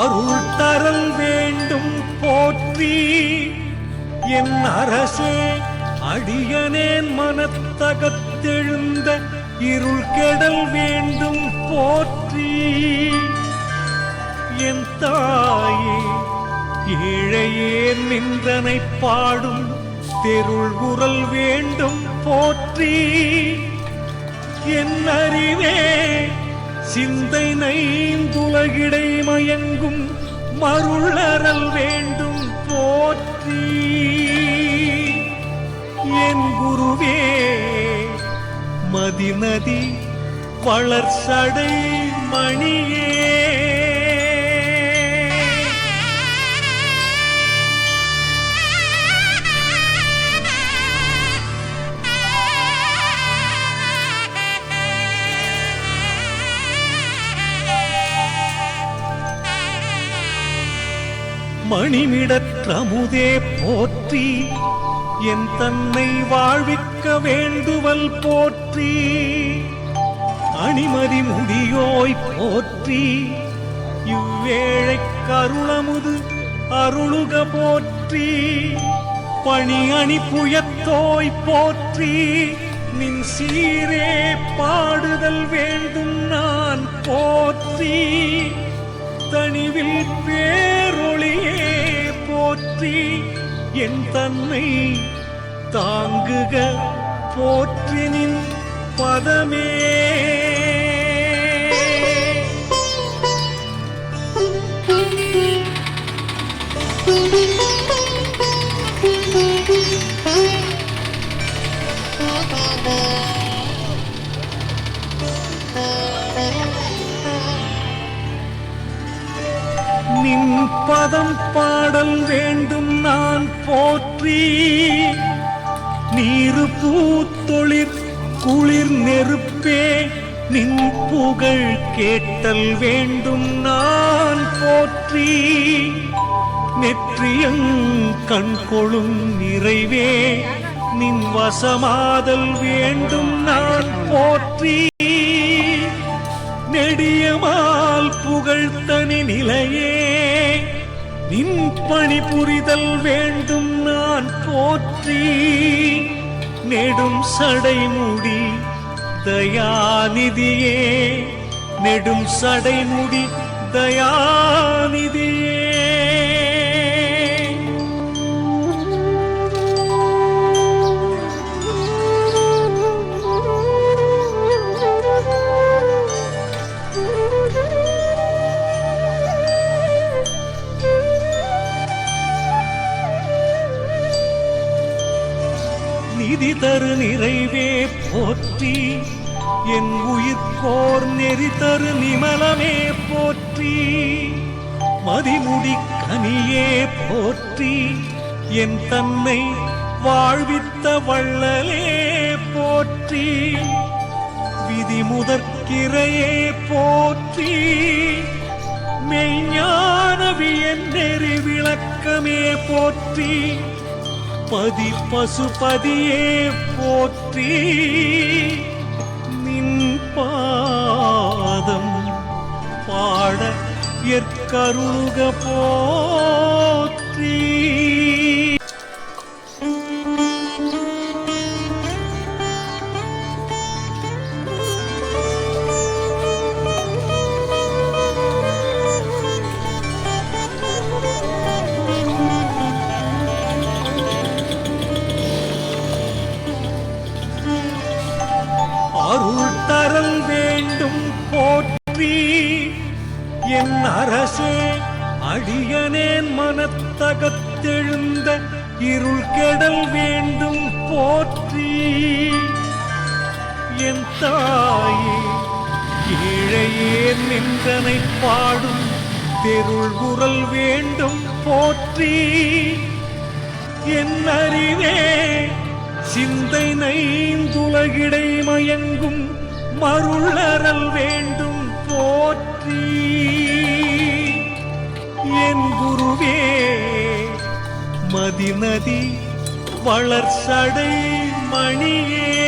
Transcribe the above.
அருள் தரல் வேண்டும் போற்றி. என் அரசே அடியனேன் மனத்தகத்தெழுந்த இருள் கெடல் வேண்டும் போற்றி. என் தாயே ஏழையே நின்றனை பாடும் தெருள் குரல் வேண்டும் போற்றி. என் அறிவே சிந்தை நைந்துலகிடை மயங்கும் மருளறல் வேண்டும் போற்றி. என் குருவே மதிநதி வளர்ச்சடை மணியே. மணிமிடற்றமுதே போற்றி. என் தன்னை வாழ்விக்க வேண்டுவல் போற்றி. அணிமதி முடியோய் போற்றி. இவ்வேழை கருளமுது அருளுக போற்றி. பணி அணி புயத்தோய் போற்றி. நின் சீரே பாடுதல் வேண்டும் நான் போற்றி. தனிவில் பேரொளியே என் தன்னை தாங்குக போற்றினின் பதமே Thank you. நின் பதம் பாடல் வேண்டும் நான் போற்றி. நீரு பூத்தொழிற் குளிர் நெருப்பே நின் புகழ் கேட்டல் வேண்டும் நான் போற்றி. நெற்றியங் கண்கொழும் நிறைவே நின் வசமாதல் வேண்டும் நான் போற்றி. நெடியமா பால் புகழ்த்தனி நிலையே. நின் பணி புரிதல் வேண்டும் நான் போற்றி. நெடும் சடைமுடி தயாநிதியே. நெடும் சடைமுடி தயாநிதியே. நிதி தரு நிறைவே போற்றி. என் உயிர்கோர் நெறி தரு நிமலமே போற்றி. மதிமுடி கனியே போற்றி. என் தன்னை வாழ்வித்த வள்ளலே போற்றி. விதி முதற்கிரையே போற்றி. மெய்ஞானவியன் நெறி விளக்கமே போற்றி. பதி பசுபதியே போற்றி நின் பாதம் பாட எற்கருளுக போற்றி. வேண்டும் போற்றி. என் அரசே அடியனேன் மனத்தகத்தெழுந்த இருள் கெடல் வேண்டும் போற்றி. என் தாயே கீழையே நின்றனை பாடும் தெருள் குரல் வேண்டும் போற்றி. என் அறிவே சிந்தை நைந்துலகிடை மயங்கும் மருளறல் வேண்டும் போற்றி. என் குருவே மதிநதி வளர்ச்சடை மணியே.